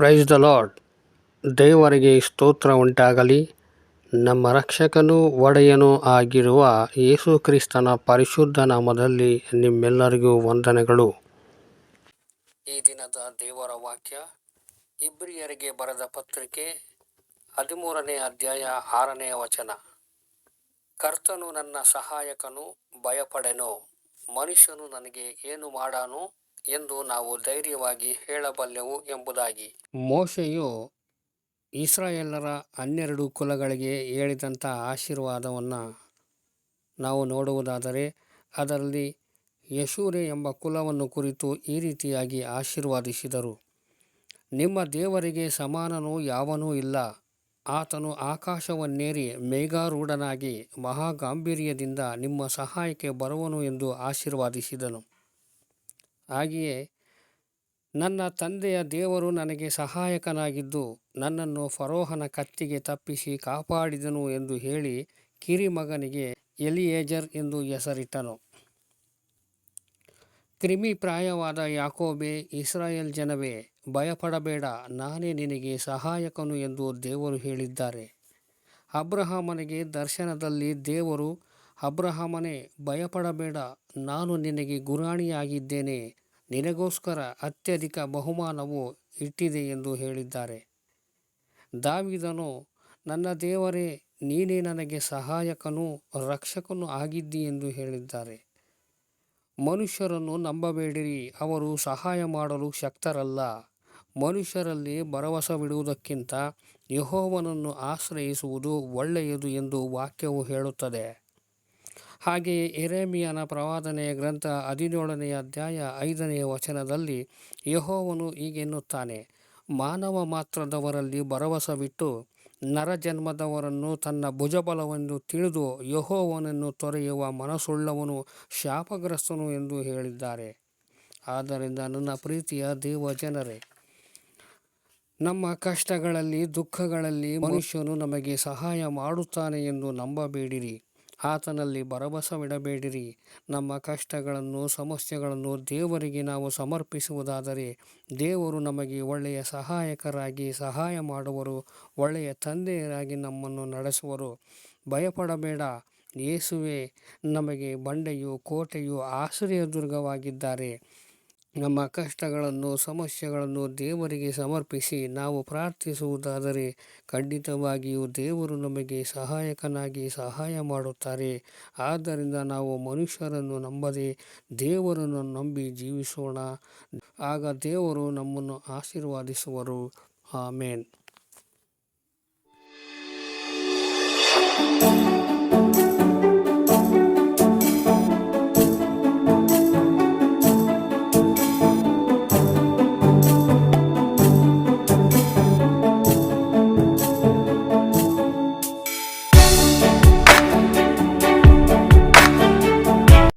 Praise the lord ದೇವರಿಗೆ ಸ್ತೋತ್ರ ಉಂಟಾಗಲಿ. ನಮ್ಮ ರಕ್ಷಕನೂ ಒಡೆಯನೂ ಆಗಿರುವ ಯೇಸು ಕ್ರಿಸ್ತನ ಪರಿಶುದ್ಧ ನಾಮದಲ್ಲಿ ನಿಮ್ಮೆಲ್ಲರಿಗೂ ವಂದನೆಗಳು. ಈ ದಿನದ ದೇವರ ವಾಕ್ಯ, ಇಬ್ರಿಯರಿಗೆ ಬರೆದ ಪತ್ರಿಕೆ ಹದಿಮೂರನೇ ಅಧ್ಯಾಯ ಆರನೇ ವಚನ. ಕರ್ತನು ನನ್ನ ಸಹಾಯಕನು, ಭಯಪಡೆನು, ಮನುಷ್ಯನು ನನಗೆ ಏನು ಮಾಡಾನು ಎಂದು ನಾವು ಧೈರ್ಯವಾಗಿ ಹೇಳಬಲ್ಲೆವು ಎಂಬುದಾಗಿ. ಮೋಶೆಯು ಇಸ್ರಾಯೇಲರ ಹನ್ನೆರಡು ಕುಲಗಳಿಗೆ ಹೇಳಿದಂಥ ಆಶೀರ್ವಾದವನ್ನು ನಾವು ನೋಡುವುದಾದರೆ, ಅದರಲ್ಲಿ ಯಶೂರೆ ಎಂಬ ಕುಲವನ್ನು ಕುರಿತು ಈ ರೀತಿಯಾಗಿ ಆಶೀರ್ವಾದಿಸಿದರು. ನಿಮ್ಮ ದೇವರಿಗೆ ಸಮಾನನು ಯಾವನೂ ಇಲ್ಲ. ಆತನು ಆಕಾಶವನ್ನೇರಿ ಮೇಘಾರೂಢನಾಗಿ ಮಹಾಗಾಂಭೀರ್ಯದಿಂದ ನಿಮ್ಮ ಸಹಾಯಕ್ಕೆ ಬರುವನು ಎಂದು ಆಶೀರ್ವಾದಿಸಿದನು. ಹಾಗೆಯೇ ನನ್ನ ತಂದೆಯ ದೇವರು ನನಗೆ ಸಹಾಯಕನಾಗಿದ್ದು ನನ್ನನ್ನು ಫರೋಹನ ಕತ್ತಿಗೆ ತಪ್ಪಿಸಿ ಕಾಪಾಡಿದನು ಎಂದು ಹೇಳಿ ಕಿರಿಮಗನಿಗೆ ಎಲಿಯೇಜರ್ ಎಂದು ಹೆಸರಿಟ್ಟನು. ಕ್ರಿಮಿಪ್ರಾಯವಾದ ಯಾಕೋಬೆ, ಇಸ್ರಾಯೇಲ್ ಜನವೇ, ಭಯಪಡಬೇಡ, ನಾನೇ ನಿನಗೆ ಸಹಾಯಕನು ಎಂದು ದೇವರು ಹೇಳಿದ್ದಾರೆ. ಅಬ್ರಹಾಮನಿಗೆ ದರ್ಶನದಲ್ಲಿ ದೇವರು ಅಬ್ರಹಾಮನೇ, ಭಯಪಡಬೇಡ, ನಾನು ನಿನಗೆ ಗುರಾಣಿಯಾಗಿದ್ದೇನೆ, ನಿನಗೋಸ್ಕರ ಅತ್ಯಧಿಕ ಬಹುಮಾನವು ಇಟ್ಟಿದೆ ಎಂದು ಹೇಳಿದ್ದಾರೆ. ದಾವಿದನು, ನನ್ನ ದೇವರೇ, ನೀನೇ ನನಗೆ ಸಹಾಯಕನೂ ರಕ್ಷಕನೂ ಆಗಿದ್ದಿ ಎಂದು ಹೇಳಿದ್ದಾರೆ. ಮನುಷ್ಯರನ್ನು ನಂಬಬೇಡಿರಿ, ಅವರು ಸಹಾಯ ಮಾಡಲು ಶಕ್ತರಲ್ಲ. ಮನುಷ್ಯರಲ್ಲಿ ಭರವಸವಿಡುವುದಕ್ಕಿಂತ ಯಹೋವನನ್ನು ಆಶ್ರಯಿಸುವುದು ಒಳ್ಳೆಯದು ಎಂದು ವಾಕ್ಯವು ಹೇಳುತ್ತದೆ. ಹಾಗೆಯೇ ಎರೆಮಿಯನ ಪ್ರವಾದನೆಯ ಗ್ರಂಥ ಹದಿನೇಳನೆಯ ಅಧ್ಯಾಯ ಐದನೆಯ ವಚನದಲ್ಲಿ ಯಹೋವನು ಹೀಗೆನ್ನುತ್ತಾನೆ ಮಾನವ ಮಾತ್ರದವರಲ್ಲಿ ಭರವಸವಿಟ್ಟು ನರಜನ್ಮದವರನ್ನು ತನ್ನ ಭುಜಬಲವೆಂದು ತಿಳಿದು ಯಹೋವನನ್ನು ತೊರೆಯುವ ಮನಸ್ಸುಳ್ಳವನು ಶಾಪಗ್ರಸ್ತನು ಎಂದು ಹೇಳಿದ್ದಾರೆ. ಆದ್ದರಿಂದ ನನ್ನ ಪ್ರೀತಿಯ ದೇವ ಜನರೇ ನಮ್ಮ ಕಷ್ಟಗಳಲ್ಲಿ, ದುಃಖಗಳಲ್ಲಿ ಮನುಷ್ಯನು ನಮಗೆ ಸಹಾಯ ಮಾಡುತ್ತಾನೆ ಎಂದು ನಂಬಬೇಡಿರಿ. ಆತನಲ್ಲಿ ಭರವಸವಿಡಬೇಡಿರಿ. ನಮ್ಮ ಕಷ್ಟಗಳನ್ನು, ಸಮಸ್ಯೆಗಳನ್ನು ದೇವರಿಗೆ ನಾವು ಸಮರ್ಪಿಸುವುದಾದರೆ ದೇವರು ನಮಗೆ ಒಳ್ಳೆಯ ಸಹಾಯಕರಾಗಿ ಸಹಾಯ ಮಾಡುವರು, ಒಳ್ಳೆಯ ತಂದೆಯರಾಗಿ ನಮ್ಮನ್ನು ನಡೆಸುವರು. ಭಯಪಡಬೇಡ. ಯೇಸುವೆ, ನಮಗೆ ಬಂಡೆಯು ಕೋಟೆಯು ಆಶ್ರಯ ದುರ್ಗವಾಗಿದ್ದಾರೆ ನಮ್ಮ ಕಷ್ಟಗಳನ್ನು, ಸಮಸ್ಯೆಗಳನ್ನು ದೇವರಿಗೆ ಸಮರ್ಪಿಸಿ ನಾವು ಪ್ರಾರ್ಥಿಸುವುದಾದರೆ ಖಂಡಿತವಾಗಿಯೂ ದೇವರು ನಮಗೆ ಸಹಾಯಕನಾಗಿ ಸಹಾಯ ಮಾಡುತ್ತಾರೆ. ಆದ್ದರಿಂದ ನಾವು ಮನುಷ್ಯರನ್ನು ನಂಬದೆ ದೇವರನ್ನು ನಂಬಿ ಜೀವಿಸೋಣ. ಆಗ ದೇವರು ನಮ್ಮನ್ನು ಆಶೀರ್ವಾದಿಸುವರು. ಆಮೇನ್.